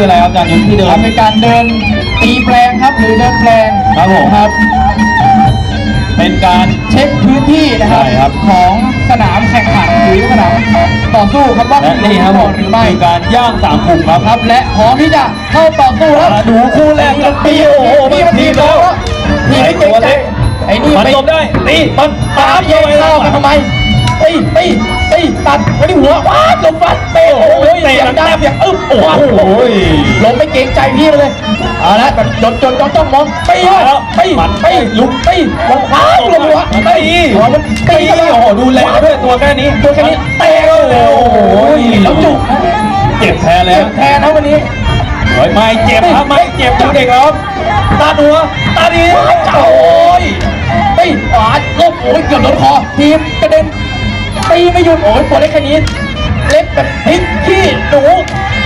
คืออะไรครับอาจารย์ยุทธที่เดิครับนเป็นการเดินตีแปลงครับหรือเดินแปลงครับผม ครับ เป็นการ เช็คพื้นที่นะครับใช่ครับของสนามแข่งขันหรือสนามต่อสู้ครับว่าและนี่ครับผมหรือไม่คือการย่างสามขุมครับ ครับ และพร้อมที่จะเข้าต่อสู้ครับมาดูคู่แรกกันตีโอ้โหนี่มันทีทีมมแล้วทีมไม่เก่งใจไอ้นี่มันไปหลบได้ตีมันตามเย็นเข้ากันทำไม ตีตีตีตัดไว้ที่หัวว้าดลงฟันเตะโอ้โหเตะเสียงดัดังงแทบเสียงอึ๊บโอ้โอ้โหโหลงไม่เกรงใจพี่มาเลยเอาละแบบจดจดจ้องจ้องมองตีมาแล้วตีมันตีลุกตีลงว้าดลงหัวตีหัวมันตีตีเข้ามาโอ้โหดูแลด้วยตัวแค่นี้ตัวแค่นี้เตะโอ้โหแล้วจุกนะเจ็บแพ้แล้เจ็วบแทนนะวันนี้เฮ้ยไม่เจ็บครับไม่เจ็บดูเด็กครับตาหัวตาดีโอ้ยตีขวาลบโอ้ยเกือบโดนคอทีมกระเด็น ตีไม่หยุดโอ้ยตัวเล็กแค่นี้ เล็กแบบพริกขี้หนู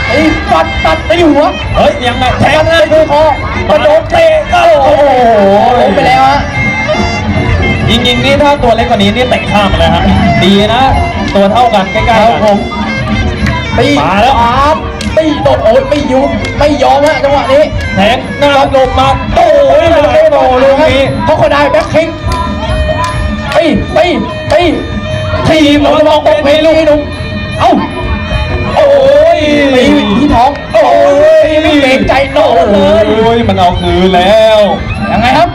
ไอ้ฟันตัดไปหัวเฮ้ยยังไงแทแทงงเลเลยยคือคอกระโดดเตะก็โอ้โหล้มไปแล้วฮะยิงยิงๆนี่ถ้าตัวเล็กกว่านี้นี่เตะข้ามไปแล้วฮะดีนะ ตัวเท่ากันใกล้ๆคกัรับนผมตีมาแล้วขวาตีโดดโอ้ยไม่ยุบไม่ยอมฮะจังหวะนี้แทงหน้าหลบมาโอ้ยไม่ไม่โดโดนนเลยลูกนี้เพราะคนได้แบ็คคิกตีตีตี ทีมเราจะมองตกเพลลูกให้หนุ่มเอ้าโอ้ยตีที่ท้องโอ้ยไม่เกรงใจโดนเลย โอ้ยมันเอาคืนแล้วยังไงครับ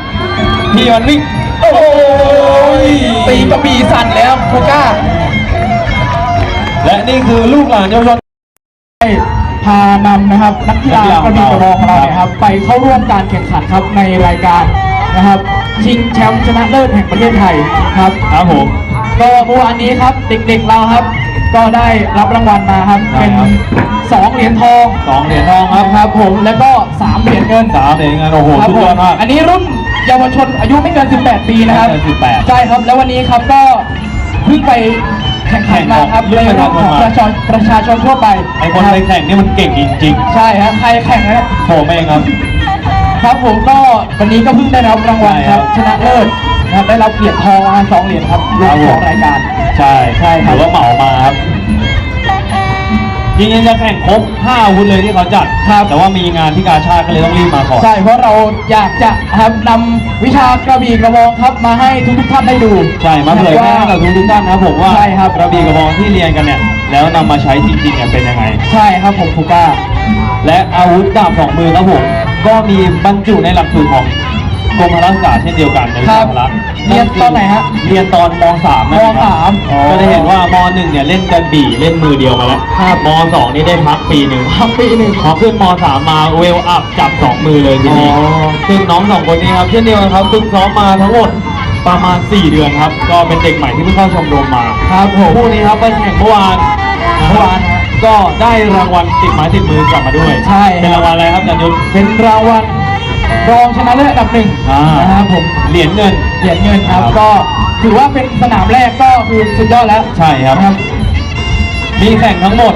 พี่มันวิ่งโอ้ยตีกระบี่สั่นแล้วโคก้า และนี่คือลูกหลานเยาวชนได้พานำนะครับนักกีฬานักกีฬากระบี่กระบองของเราครับเนี่ยครับไปเข้าร่วมการแข่งขันครับในรายการนะครับชิงแชมป์ชนะเลิศแห่งประเทศไทยครับครับผม ก็เมื่อวานนี้ครับเด็กๆเราครับ ก็ได้รับรางวัลมาครับใช่เป็นครับ สองเหรียญทองสองเหรียญทองครับครับผมแล้วก็สามเหรียญเงินสามเหรียญเงินโอ้โหครับสุดผยอมดมาก อันนี้รุ่นเยาวชนอายุไม่เกิน 18 ปีนะครับไม่เกิน18ใช่ครับแล้ววันนี้ครับก็เพิ่งไปแข่งขันมาครับแข่ในงของรอบของประชาชนประชาชนทั่วไปไอคนไปแข่งนี่มันเก่งจริงใช่ครับใครแข่งนะๆผมเองครับ ครับผมก็วันนี้ก็เพิ่งได้รับรางวัลครับใช่ชครับนะเลิศนะ ครับได้รับเหรียญทองมาสองเหรียญครับรวมสองรายการ ใช่ใช่ครับถือว่าเหมามาครับจริงๆจะแข่งครบ5อาวุธเลยที่เขาจัดครับแต่ว่ามีงานที่กาชาติก็เลยต้องรีบมาก่อนใช่เพราะเราอยากจะครับนำวิชากระบี่กระบองครับมาให้ทุกๆท่านได้ดูใช่มาเผยแพร่ให้กับทุกท่านนะครับผมว่าใช่ครับกระบี่กระบองที่เรียนกันเนี่ยแล้วนำมาใช้จริงๆเนี่ยเป็นยังไง ใช่ครับผมคูก้าและอาวุธดาบสองมือครับผมก็มีบรรจุในหลักสูตรของ กรมพละศึกษาเช่นเดียวกันในวิครัชาบพละเรียนตอนไหนฮะเรียนตอนมสามนั่นเองครับมสามอ๋อก็ได้เห็นว่ามหนึ่งเนี่ยเล่นกระบี่เล่นมือเดียวมาแล้วครับมสองนี่ได้พักปีหนึ่งพักปีหนึ่งพอขึ้นมสามมาเวลอัพจับสองมือเลยทีนี้อ๋อ ซึ่งน้องสองคนนี้ครับเช่นเดียวกันครับฝึกซ้อมมาทั้งหมดประมาณ 4 เดือนครับ ก็เป็นเด็กใหม่ที่เพิ่งเข้าชมรมมา ครับผมคู่นี้ครับไปแข่งเมื่อวานเมื่อวานก็ได้รางวัลติดไม้ติดมือกลับมาด้วยใช่ เป็นรางวัลอะไรครับอาจารย์ยุทธ เป็นรางวัล รองชนะเลิศอันดับหนึ่งอ่าน นะครับผมเหรียญเงิน เหรียญเงินครับครับ ก็ถือว่าเป็นสนามแรกก็คือสุดยอดแล้วใช่ครับ นะครับมีแข่งทั้งหมด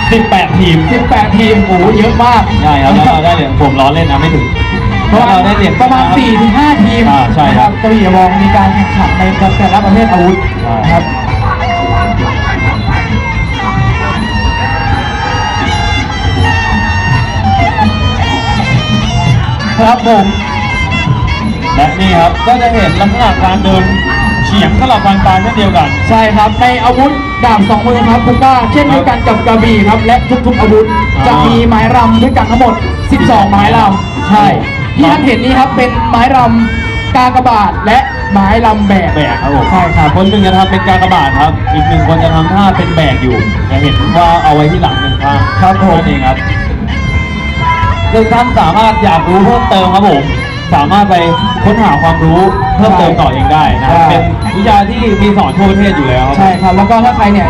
18 ทีม18ทีมโอ้โหเยอะมากใช่ครับแล้วเราได้เหรียญผมล้อเล่นนะไม่ถึงประมาณเราได้เหรียญ ประมาณ4ถึง5ทีมอ่าใช่ครับนะกระบี่กระบองมีการแข่งขันในแต่ละประเภทอาวุธใช่ นะครับ ครับผมและนี่ครับก็จะเห็นลักษณะการเดินเฉียงสลับฟันปลาเช่นเดียวกัน ใช่ครับในอาวุธดาบสองมือครับคุณก้าเช่นเดียวกันกับกระบี่ครับและทุกๆอาวุธอ่าจะมีไม้รำด้วยกันทั้งหมด 12 ไม้รำใช่ที่ท่านเห็นนี้ครับเป็นไม้รำกากบาทและไม้รำแบกแบกครับผมใช่ครับคนหนึ่งจะทำเป็นกากบาทครับ อีกหนึ่งคนจะทำท่าเป็นแบกอยู่จะเห็นว่าเอาไว้ที่หลังหนึ่งข้างครับผมนั่นเองครับ ซึ่งท่านสามารถอยากรู้เพิ่มเติมครับผม สามารถไปค้นหาความรู้เพิ่มเติมต่อเองได้นะครับ ใช่ เป็นวิชาที่มีสอนทั่วประเทศอยู่แล้วครับ ใช่ครับ แล้วก็ถ้าใครเนี่ย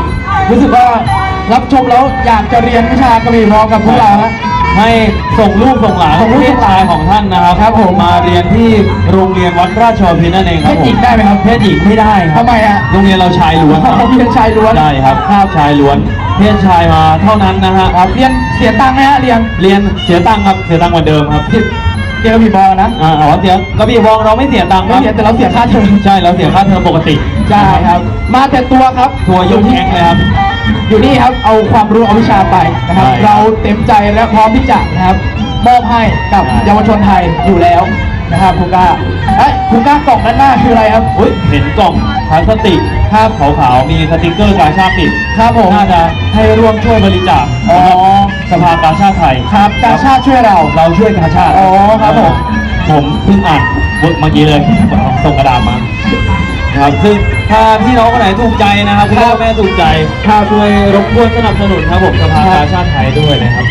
รู้สึกว่ารับชมแล้วอยากจะเรียนวิชากระบี่มองกับพวกเราฮะ ให้ส่งลูกส่งหลานส่งลูกเพศชายของท่านนะครับครับผม มาเรียนที่โรงเรียนวัดราชบพิตรนั่นเองคเพรับศผมหญิงได้ไหมครับเพศหญิงไม่ได้ครับทำไมอะโรงเรียนเราชายล้วนครับเรียนชายล้วนได้ครับครับชายล้วน เพศชายมาเท่านั้นนะฮะครับเรียนเสียตังค์ไหมฮะเรียนเรียนเสียตังค์ครับเสียตังค์เหมือนเดิมครับเรียนกระบี่มองนะ อ่าอ๋อเสียกระบี่วองเราไม่เสียตังค์คไม่รับเสียแต่เราเสียค่าเทอม ใช่เราเสียค่าเทอมปกติ ใช่ครับ มาแต่ตัวครับ ทัวร์ยกแก๊งเลยครับ อยู่นี่ครับเอาความรู้เอาวิชาไปนะครับ ใช่เราเต็มใจและพร้อมที่จะนะครับมอบให้กับใช่เยาวชนไทยอยู่แล้วนะครับคุณก้าเอ้ยคุณก้ากล่องด้านหน้าคืออะไรครับอุ้ยเห็นกล่องพลาสติกภาพขาวๆมีสติกเกอร์กาชาติติดครับผมน่าจะให้ร่วมช่วยบริจาคอ๋อสภากาชาติไทยครับกาชาติช่วยเรา เราช่วยกาชาติอ๋อครับผม ผมเพิ่งอ่านเมื่อกี้เลยส่งกระดาษมา นะครับซึ่งถ้าพี่น้องคนไหนถูกใจนะครับคุณพ่อแม่ถูกใจถ้าช่วยรบกวนสนับสนุนครับผมสภากาชาติไทยด้วยนะครับ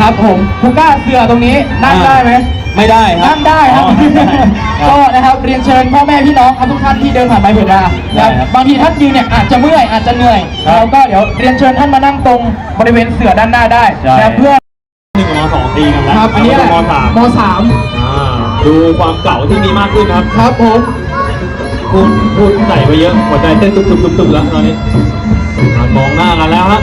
ครับผมคุณก้าเสือตรงนี้นั่งได้ไหมไม่ได้ครับนั่งได้ครับอ๋อนั่งได้คก็รับนะครับเรียนเชิญพ่อแม่พี่น้องครับทุกท่านที่เดินผ่านไปเห็นมาได้นะครับบางทีท่านยืนเนี่ยอาจจะเมื่อยอาจจะเหนื่อยครับแล้วก็เดี๋ยวเรียนเชิญท่านมานั่งตรงบริเวณเสือด้านหน้าได้ใช่นะครับเพื่อหนึ่งกับมสองตีกันแล้วครับอันนี้แหละมสามมสามอ่า ดูความเก่าที่มีมากขึ้นครับครับผมพูดพูดใส่ไปเยอะหัวใจเต้นตุบตุบตุบตุบแล้วตอนนี้อะมองหน้ากันแล้วฮะ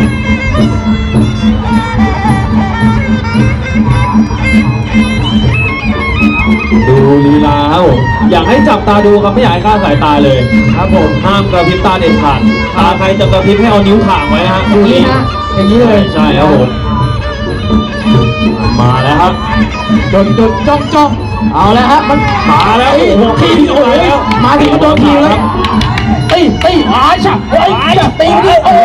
ดูลีลาครับผมอยากให้จับตาดูครับไม่อยากให้คลาดสายตาเลย ครับผมห้ามกระพริบตาเด็ดขาดตาใครจะกระพริบให้เอานิ้วถ่างไว้นะฮะอย่างนี้ฮะอย่างนี้เลยใช่ครับผมมาแล้วครับจดจดจ้องจ้อง เอาแล้วฮะมันมาแล้วเอ้ยโอ้โหทีมโอ้ยแล้วมาถึงก็โดนทีเลยตีตีอาชักเฮ้ยจับตีดิโอ้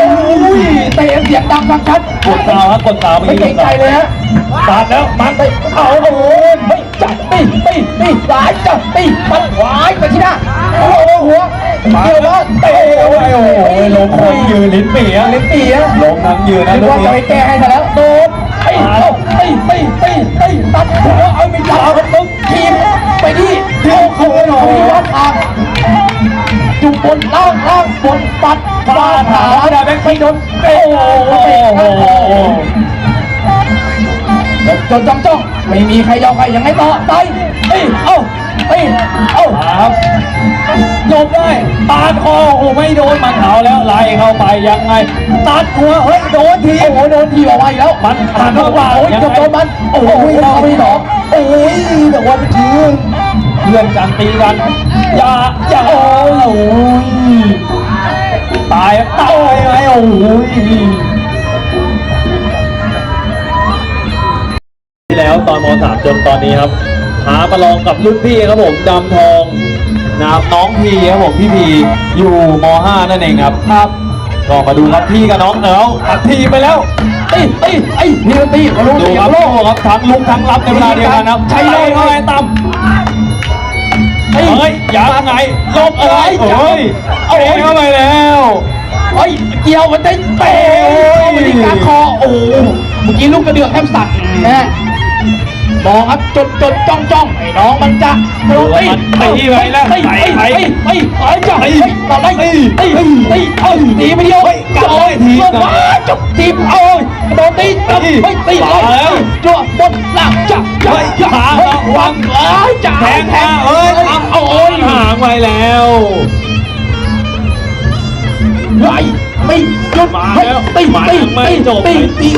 ยเตะเสียงดังฟังชัดกดตาครับกดตาไม่เกรงใจเลยฮะบาดแล้วมันไปเอาโอ้โหไม่จับตีตีตีหายจับตีมันหวายไปที่หน้าโอ้โหหัวเกี่ยวว่าเตะโอ้ยโอ้โหลงคนยืนลิ้นปี่อะลิ้นปีอะลงทั้งยืนนะลูกว่าจะไปนี้แก้ให้ซะแล้วโดนตีตีตีตีตีตัดหัวเอาไม่จับเอาตึ๊กทีมไปที่ โอ้โหหน่อยวัดทางจุบบนล่างล่างบนปัดฟาดหาได้แบงค์ไปโดนโอ้โหเตะโอ้โหจนจ้องจ้องไม่มีใครยอมใครยังไงต่อไปเอ้ยเอ้าเอ้ยเอ้ามาครับหลบได้ปาดคอโอ้โหไม่โดนมันเท้าแล้วไล่เข้าไปยังไงตัดหัวเฮ้ยโดนทีโอ้โหโดนทีออกมาอีกแล้วมันผ่านเข้าขวาโอ้ยยังเกือบไงโดนมันโอ้โหเราไปสองโอ้ยแต่ว่าเมื่อกี้ เพื่อนกันตีกันอย่าอย่าโอ้ยตายตายไหมโอ้ยที่แล้วตอนม .3 จนตอนนี้ครับท้าประลองกับรุ่นพี่ครับผมดำทองนะครับน้องพีครับผมพี่พีอยู่ม .5 นั่นเองครับครับก็มาดูครับพี่กับน้องเอ๋วอัดทีไปแล้วตีตีไอ้นี่มันตีมาลูกดูเสียครับโลโอ้กครับทั้งลุกทั้งรับในเวลาเดียวกันครับใช่เลยเข้าไปต่ำ เฮ้ยยังไงลบเลยเอ้ยเอาเข้าไปแล้วเฮ้ยเกี่ยวมันได้เตะมันได้การคอโอ้โหเมื่อกี้ลูกกระเดือกแทบสั่นนะฮะ มองครับจดจดจ้องจ้องไอ้น้องมันจะโดนตีมันตีไปแล้วตีใส่ตีไปตีตีไอ้จ้าตีตีต่อได้ตีตีตีตีเอ้ยตีไปเดียวเฮ้ยกลับได้ทีลงมาจบทีมเอ้ยโดนตีตีตีไม่ตีมาเลแล้ยวจั่วบนล่างจับเฮ้ยขาเฮ้ยวัวังงเอ้ยจ่าแทงแทงเอ้ยทำโอ้โอ้ยยห่างไปแล้วไล่ไม่หยุดมาเฮ้ยแล้วตีมาตีไม่ตีจบตี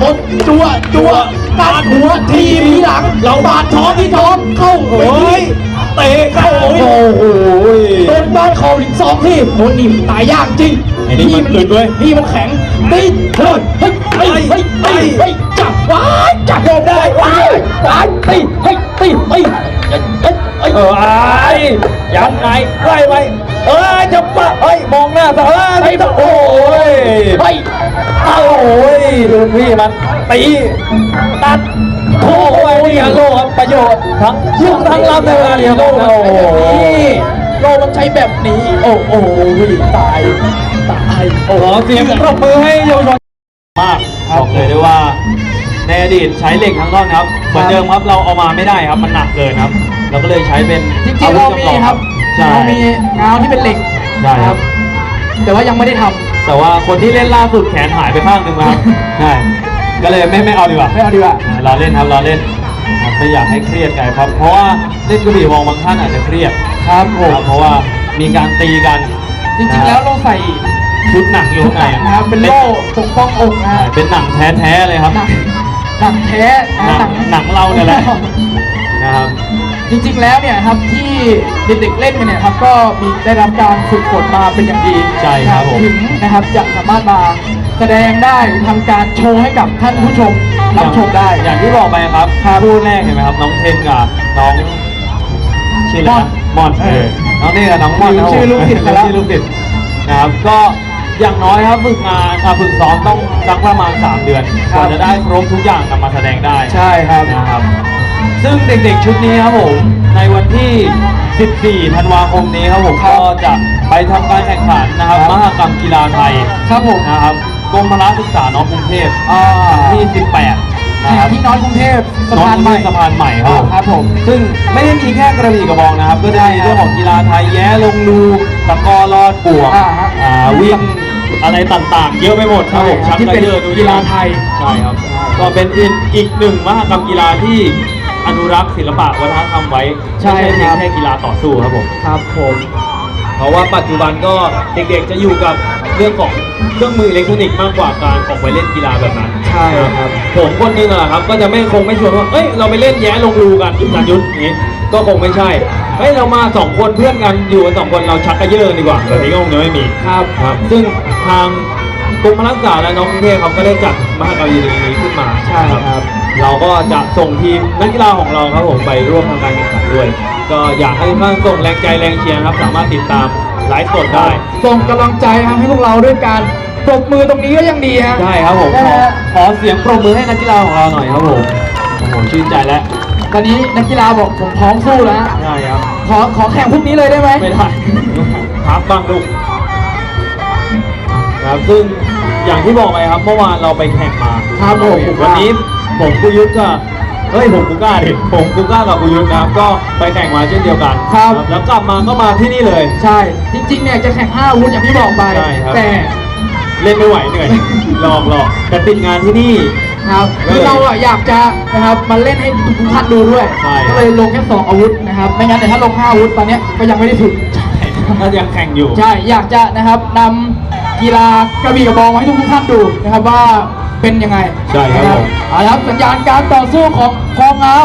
ตีบนจั่วจั่วตัดหัวทีมทีหลัง เราบาดท้องที่ท้องเข้าไปโอ้ยเตะเข้าโอ้โหโดนบ้านคอถึงสองที่โดนนิ่มตายยากจริงไอ้นี่มันอึดเว้ยพี่มันแข็งตีเฮ้ยเฮ้ยเฮ้ยเฮ้ยเฮ้ยเฮ้ยจับว้ายจับโดนได้ว้ายว้ายตีเฮ้ยตีเฮ้ยเฮ้ยเฮ้ยเฮ้ยเออไอ้ยังไงไล่ไปเออจะปะเฮ้ยมองหน้าสาวไอ้โอ้ยเฮ้ยเอา โอ้ยดูพี่มันตีตัดโค้งไปนี่ฮัลโหลครับประโยชน์ทั้งยุ่งทั้งรับในเวลาเดียวกันโอ้โหโลมันใช้แบบนี้ โอ้โหตายตายขอเสียงปรบมือให้เยาวชนมากบอกเลยได้ว่าในอดีตใช้เหล็กทั้งท่อนครับเหมือนเดิมครับเราเอามาไม่ได้ครับมันหนักเกินครับ เราก็เลยใช้เป็นจริงๆเรามีครับใช่เรามีงาวที่เป็นเหล็กใช่ครับ แต่ว่ายังไม่ได้ทำ แต่ว่าคนที่เล่นล่าสุดแขนหายไปข้างหนึ่งมาครับใช่ก็เลยไม่ไม่เอาดีกว่าไม่เอาดีกว่าเราเล่นครับเราเล่นครับไม่อยากให้เครียดกันครับ เพราะว่าเล่นกระบี่มองบางท่านอาจจะเครียดครับผมครับเพราะว่ามีการตีกันจริงๆแล้วเราใส่ชุดหนังอยู่ชุดข้างหในนังนะครับเป็นโล่ปกป้องอกนะใช่ฮะเป็นหนังแท้ๆเลยครับหนังหนังแท้นะหนังหนังเราเนี่ยแหละนะครับ จริงๆ แล้วเนี่ยครับที่เด็กๆเล่นกันเนี่ยครับก็มีได้รับการฝึกฝนมาเป็นอย่างดีใช่ครับผม ถึงนะครับจะสามารถมาแสดงได้ทำการโชว์ให้กับท่านผู้ชมรับชมได้ อย่างที่บอกไปครับครับคู่แรกเห็นไหมครับ น้องเทนกับน้องชื่ออะไรนะมอนเออน้องเทนกับน้องมอนนะครับผมชื่อลูกศิษย์ไปแล้ว ชื่อลูกศิษย์นะครับก็อย่างน้อยครับฝึกงานอะฝึกซ้อมต้องสักประมาณ 3 เดือนกว่าจะได้ครบทุกอย่างนำมาแสดงได้ใช่ครับ นะครับ ซึ่งเด็กๆชุดนี้ครับผมในวันที่ 14 ธันวาคมนี้ครับผมครับก็จะไปทำการแข่งขันนะครับครับมหกรรมกีฬาไทยครับผมนะครับกรมพละศึกษาน้องกรุงเทพอ่าที่ 18 นะแข่ครับงที่น้อยกรุงเทพสะน้องพานกรุงใหเทม่พสะพานใหม่ครับผม ครับผม ซึ่งไม่ได้มีแค่กระบี่กระบองนะครับ ก็จะมีเรื่องของกีฬาไทยแย้ลงลูตะกร้อลอดบวกอ่าฮะ อ่าวิ่งอะไรต่างๆ เยอะไปหมดครับผมใช่ครับชักที่กเป็ระนเยอะดูดิกีฬาไทย ใช่ครับ ก็เป็นอีกอีกหนึ่งมหกรรมกีฬาที่ อนุรักษ์ศิลปะวัฒนธรรมไว้ใช่ไม่ใช่เพียครังบ แค่กีฬาต่อสู้ครับผม ครับผม เพราะว่าปัจจุบันก็เด็กๆจะอยู่กับเรื่องของเครื่องมืออิเล็กทรอนิกส์มากกว่าการออกไปเล่นกีฬาแบบนั้นใช่ครับ ผมคนหนึงอะครับก็จะไม่คงไม่ชวนว่าเอ้ยเราไปเล่นแย้ลงรูกันยุทธยุทธอย่างนี้ก็คงไม่ใช่เฮ้ยเรามาสองคนเพื่อนกันอยู่กันสองคนเราชักกระเยอะกันดีกว่าแบบนี้ก็คงจะไม่มีครับครับ ซึ่งทางกรมพลักษาและน้องกรุงเทพเขาก็ได้จัดมหกรรมดีๆนี้ขึ้น มา ใช่ครับ เราก็จะส่งทีมนักกีฬาของเราครับผมไปร่วมทำการแข่งขันด้วย ก็อยากให้ทุกท่านส่งแรงใจแรงเชียร์ครับ สามารถติดตามไลฟ์สดได้ ส่งกำลังใจครับให้พวกเราด้วยการปรบมือตรงนี้ก็ยังดีฮะ ได้ครับผมนะขอฮะขอเสียงปรบมือให้นักกีฬาของเราหน่อยครับผมโอ้โหชื่นใจแล้ว ตอนนี้นักกีฬาบอกผมพร้อมสู้แล้วฮะได้ครับขอขอแข่งพรุ่งนี้เลยได้ไหม ไม่ได้พักบ้างลูกครับซึ่ง อย่างที่บอกไปครับเมื่อวานเราไปแข่งมาครับผมวันนี้ผมกุยุทธก็เฮ้ยผมกุก้าดิผมกุก้ากับกุยุทธนะครับก็ไปแข่งมาเช่นเดียวกันครับ แล้วกลับมาก็มาที่นี่เลย ใช่ จริงๆเนี่ยจะแข่ง5อาวุธอย่างที่บอกไป ใช่ครับ แต่เล่นไม่ไหวเหนื่อยหลอกหลอกแต่ติดงานที่นี่ ครับเออคือเราอะอยากจะนะครับมาเล่นให้ทุกท่านดูด้วย ใช่ ก็เลยลงแค่สองอาวุธนะครับไม่งั้นแต่ถ้าลงห้าอาวุธตอนเนี้ยก็ยังไม่ได้ถึงถ้ายังแข่งอยู่ ใช่ อยากจะนะครับนำ กีฬากระบี่กระบองมาให้ทุกๆท่านดูนะครับว่าเป็นยังไงใช่ครับนะผม เอาละครับสัญญาณการต่อสู้ของคองเงา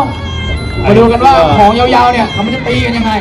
มาดูกันว่าของยาวๆเนี่ยเขามันจะตีกันยังไง